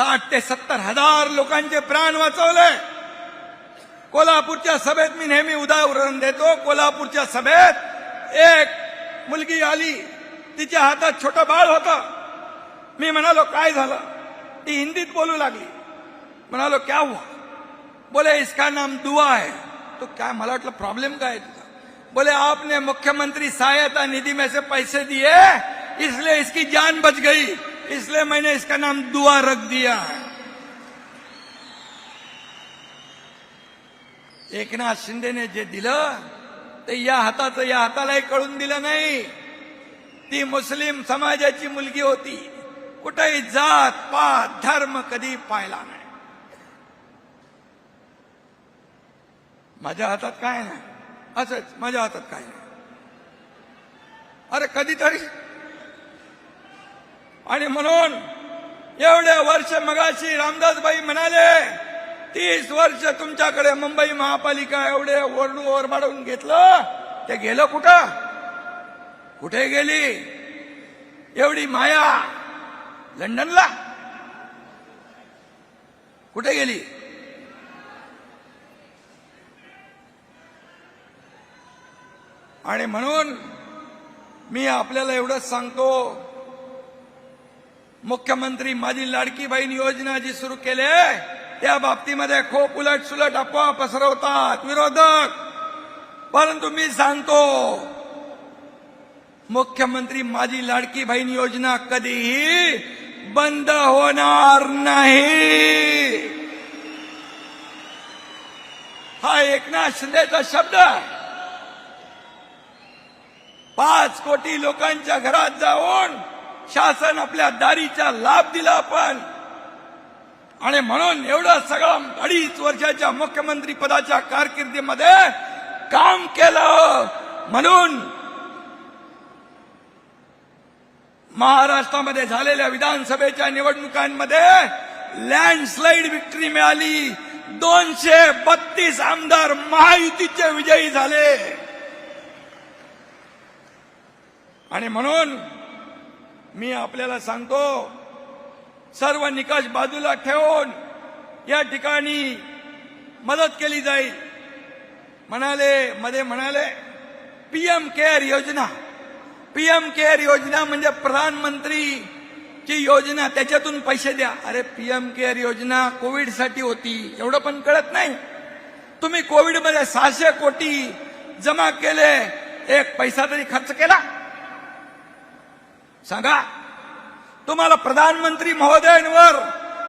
साठ ते सत्तर हजार लोकांचे प्राण वाचवले. कोल्हापूरच्या सभेत मी नेहमी उदाहरण देतो. कोल्हापूरच्या सभेत एक मुलगी आली. तिच्या हातात छोटं बाळ होतं. मी म्हणालो काय झालं? ती हिंदीत बोलू लागली. म्हणालो क्या हुआ? बोले इसका नाम दुआ है. तो क्या? मला वाटलं प्रॉब्लेम काय तुझा? बोले आपने मुख्यमंत्री सहायता निधी में से पैसे दिए इसलिए इसकी जान बच गई. इसलिए मैंने इसका नाम दुआ रख दिया। एकनाथ शिंदेने जे दिलं ते या हाताचं या हातालाही कळून दिलं नाही। ती मुस्लिम समाजाची मुलगी होती। कुठेही जात पात धर्म कधी पाहिला नाही। माझ्या हातात काय नाही? असंच माझ्या हातात काय नाही। अरे कधीतरी आणि म्हणून एवढे वर्ष मगाशी रामदासबाई म्हणाले तीस वर्ष तुमच्याकडे मुंबई महापालिका एवढे ओरडू ओरबाडून घेतलं ते गेलं कुठं? कुठे गेली? एवढी माया लंडनला? कुठे गेली? आणि म्हणून मी आपल्याला एवढंच सांगतो मुख्यमंत्री माझी लाडकी बहीण योजना जी सुरू केली त्या बाबतीमध्ये खूप उलट सुलट अफवा पसरवतात विरोधक. परंतु मी सांगतो मुख्यमंत्री माझी लाडकी बहीण योजना कधीही बंद होणार नाही. हा एकनाथ शिंदेचा शब्द पाच कोटी लोकांच्या घरात जाऊन शासन आपल्या दारीचा लाभ दिला आपण. आणि म्हणून एवढं सगळं अडीच वर्षाच्या मुख्यमंत्री पदाच्या कारकिर्दीमध्ये काम केलं. म्हणून महाराष्ट्रामध्ये झालेल्या विधानसभेच्या निवडणुकांमध्ये लँडस्लाईड विक्ट्री मिळाली. दोनशे बत्तीस आमदार महायुतीचे विजयी झाले. आणि म्हणून मी आपल्याला सांगतो सर्व निकष बाजूला ठेवून या ठिकाणी मदत केली जाईल. म्हणाले मध्ये म्हणाले पीएम केअर योजना. पीएम केअर योजना म्हणजे प्रधानमंत्री ची योजना त्याच्यातून पैसे द्या. अरे पीएम केअर योजना कोविडसाठी होती एवढं पण कळत नाही. तुम्ही कोविडमध्ये सहाशे कोटी जमा केले एक पैसा तरी खर्च केला. सांगा. तुम्हाला प्रधानमंत्री महोदयांवर